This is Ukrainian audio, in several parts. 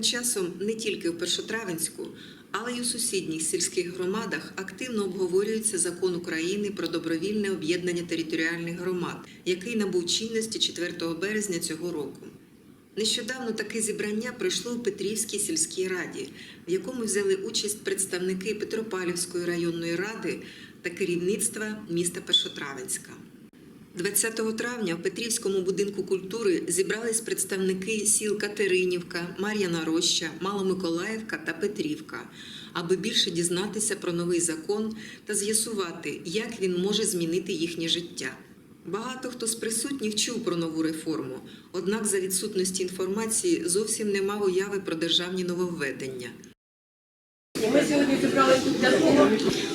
Останнім часом не тільки в Першотравенську, але й у сусідніх сільських громадах активно обговорюється закон України про добровільне об'єднання територіальних громад, який набув чинності 4 березня цього року. Нещодавно таке зібрання пройшло у Петрівській сільській раді, в якому взяли участь представники Петропавлівської районної ради та керівництва міста Першотравенська. 20 травня в Петрівському будинку культури зібрались представники сіл Катеринівка, Мар'яна Роща, Маломиколаївка та Петрівка, аби більше дізнатися про новий закон та з'ясувати, як він може змінити їхнє життя. Багато хто з присутніх чув про нову реформу, однак за відсутності інформації зовсім не мав уяви про державні нововведення. Ми сьогодні зібралися для того,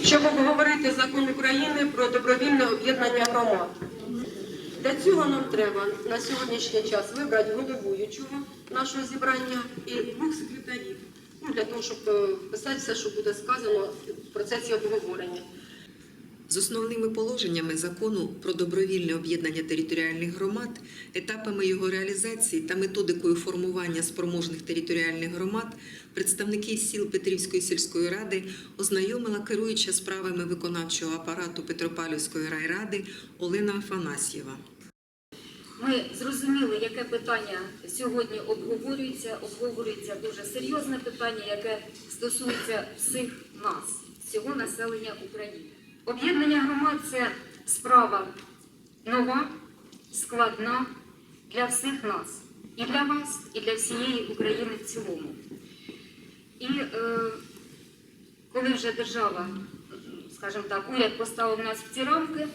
щоб обговорити закон України про добровільне об'єднання громад. Для цього нам треба на сьогоднішній час вибрати головуючого нашого зібрання і двох секретарів. Ну, для того, щоб е, писати все, що буде сказано в процесі обговорення. З основними положеннями закону про добровільне об'єднання територіальних громад, етапами його реалізації та методикою формування спроможних територіальних громад представники сіл Петрівської сільської ради ознайомила керуюча справами виконавчого апарату Петропавлівської райради Олена Афанасьєва. Ми зрозуміли, яке питання сьогодні обговорюється. Обговорюється дуже серйозне питання, яке стосується всіх нас, всього населення України. Об'єднання громад це справа нова, складна для всіх нас, і для вас, і для всієї України в цілому. І е, коли вже держава, скажімо так, уряд поставив нас в ці рамки,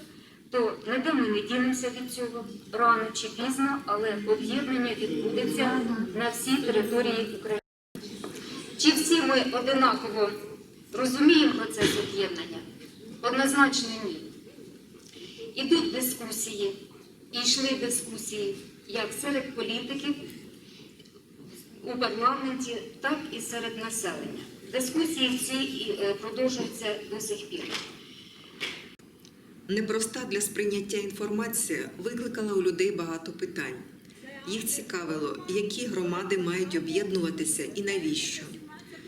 то ніде ми не дінемося від цього рано чи пізно, але об'єднання відбудеться на всій території України. Чи всі ми одинаково розуміємо процес об'єднання? Однозначно ні. Ідуть дискусії, і йшли дискусії як серед політиків у парламенті, так і серед населення. Дискусії ці е, продовжуються до сих пір. Непроста для сприйняття інформація викликала у людей багато питань. Їх цікавило, які громади мають об'єднуватися і навіщо.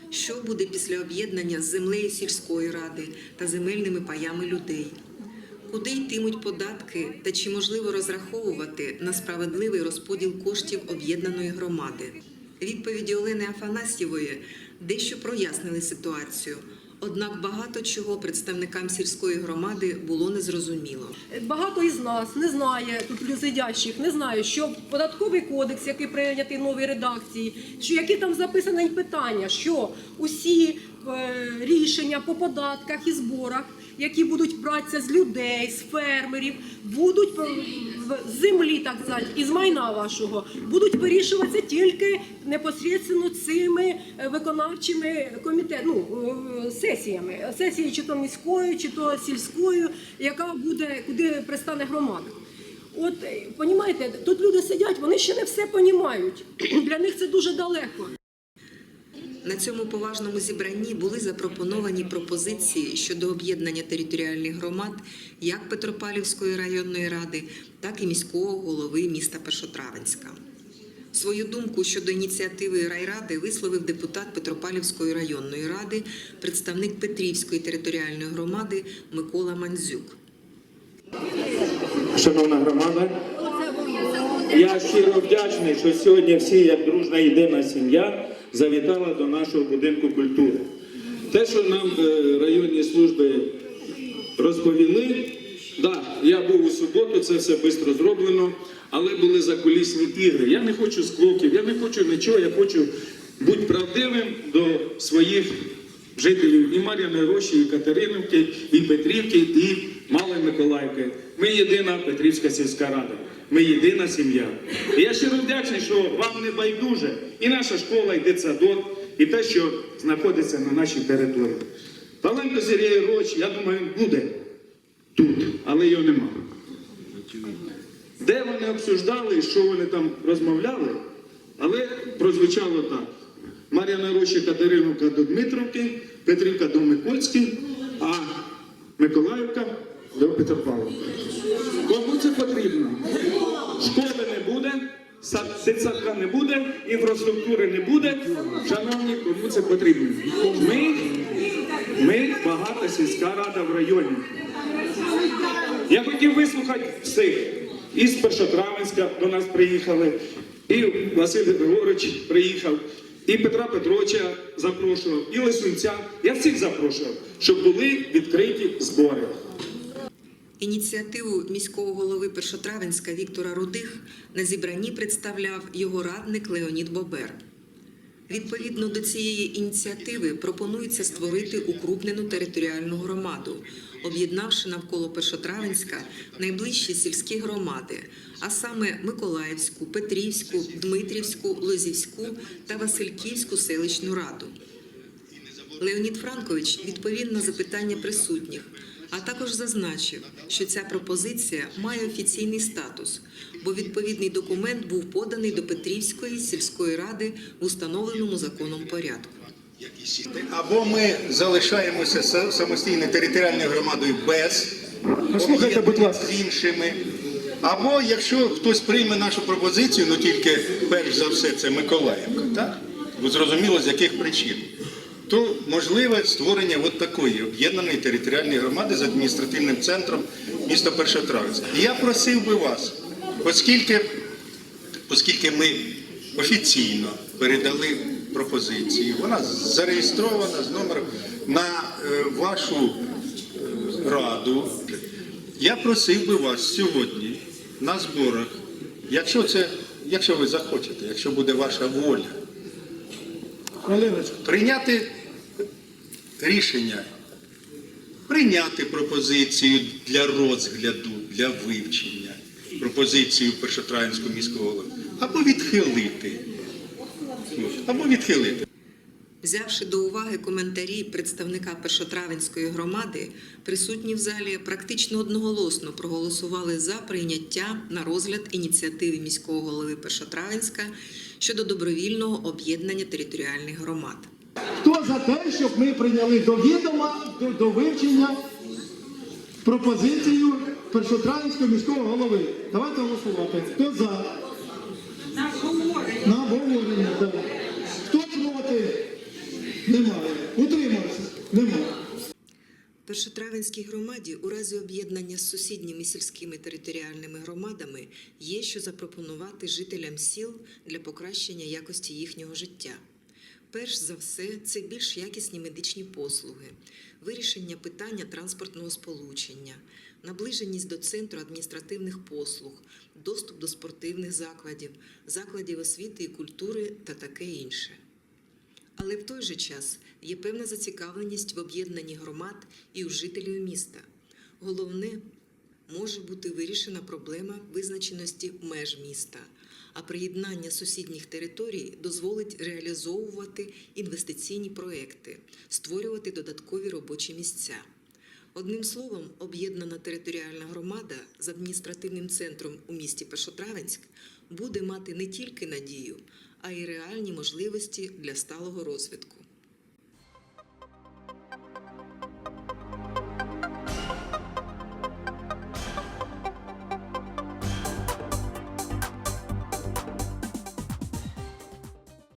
Що буде після об'єднання з землею сільської ради та земельними паями людей? Куди йтимуть податки та чи можливо розраховувати на справедливий розподіл коштів об'єднаної громади? Відповіді Олени Афанасьєвої дещо прояснили ситуацію. Однак багато чого представникам сільської громади було незрозуміло. Багато із нас не знає тут сидящих, не знає, що податковий кодекс, який прийнятий новій редакції, що які там записані питання, що усі е, рішення по податках і зборах, які будуть братися з людей, з фермерів, будуть е, в- землі, так сказати, із майна вашого, будуть вирішуватися тільки непосередньо цими е, виконавчими комітетами, ну, е, сесіями, сесії чи то міською, чи то сільською, яка буде, куди пристане громада. От, розумієте, тут люди сидять, вони ще не все розуміють. Для них це дуже далеко. На цьому поважному зібранні були запропоновані пропозиції щодо об'єднання територіальних громад як Петропавлівської районної ради, так і міського голови міста Першотравенська. Свою думку щодо ініціативи райради висловив депутат Петропавлівської районної ради, представник Петрівської територіальної громади Микола Мандзюк. Шановна громада, я щиро вдячний, що сьогодні всі, як дружна єдина сім'я, завітала до нашого будинку культури. Те, що нам е, районні служби розповіли, да, я був у суботу, це все швидко зроблено, але були закулісні ігри. Я не хочу склоків, я не хочу нічого, я хочу бути правдивим до своїх жителів і Мар'яни Рощі, і Катериновки, і Петрівки, і Малої Миколаївки. Ми єдина Петрівська сільська рада. Ми єдина сім'я. І я щиро вдячний, що вам не байдуже і наша школа, і дитсадок, і те, що знаходиться на нашій території. Паленко Сергій Роч, я думаю, буде тут, але його нема. Де вони обсуждали, що вони там розмовляли, але прозвучало так. Мар'яна Роща Катериновка до Дмитровки, Петрівка до Микольськи, а Миколаївка до Петропавловки. Кому це потрібно? Школи не буде, Сад- Дитсадка не буде, інфраструктури не буде. Шановні, кому це потрібно? Ми, ми багата сільська рада в районі. Я хотів вислухати всіх. Із Першотравенська до нас приїхали, і Василь Григорович приїхав, і Петра Петровича запрошував, і Лисунця. Я всіх запрошував, щоб були відкриті збори. Ініціативу міського голови Першотравенська Віктора Рудих на зібранні представляв його радник Леонід Бобер. Відповідно до цієї ініціативи пропонується створити укрупнену територіальну громаду, об'єднавши навколо Першотравенська найближчі сільські громади, а саме Миколаївську, Петрівську, Дмитрівську, Лозівську та Васильківську селищну раду. Леонід Франкович відповів на запитання присутніх, а також зазначив, що ця пропозиція має офіційний статус, бо відповідний документ був поданий до Петрівської сільської ради в установленому законом порядку. Або ми залишаємося са- самостійною територіальною громадою без Послухайте, будь ласка. з іншими. Або якщо хтось прийме нашу пропозицію, ну тільки перш за все це Миколаївка, так? Бо зрозуміло з яких причин. То можливе створення от такої об'єднаної територіальної громади з адміністративним центром міста Першотравиця. І я просив би вас, оскільки, оскільки ми офіційно передали пропозицію, вона зареєстрована з номером на е, вашу е, раду. Я просив би вас сьогодні на зборах, якщо це, якщо ви захочете, якщо буде ваша воля, прийняти рішення, прийняти пропозицію для розгляду, для вивчення, пропозицію Першотравенського міського голови, або відхилити. Або відхилити. Взявши до уваги коментарі представника Першотравенської громади, присутні в залі практично одноголосно проголосували за прийняття на розгляд ініціативи міського голови Першотравенська щодо добровільного об'єднання територіальних громад. За те, щоб ми прийняли до відома, до, до вивчення пропозицію першотравенського міського голови? Давайте голосувати. Хто за? На обговорення. На обговорення, так. Хто проти? Немає. Утримався? Немає. Першотравенській громаді у разі об'єднання з сусідніми сільськими територіальними громадами є що запропонувати жителям сіл для покращення якості їхнього життя. Перш за все, це більш якісні медичні послуги, вирішення питання транспортного сполучення, наближеність до центру адміністративних послуг, доступ до спортивних закладів, закладів освіти і культури та таке інше. Але в той же час є певна зацікавленість в об'єднанні громад і у жителів міста. Головне, може бути вирішена проблема визначеності меж міста, а приєднання сусідніх територій дозволить реалізовувати інвестиційні проекти, створювати додаткові робочі місця. Одним словом, об'єднана територіальна громада з адміністративним центром у місті Першотравенськ буде мати не тільки надію, а й реальні можливості для сталого розвитку.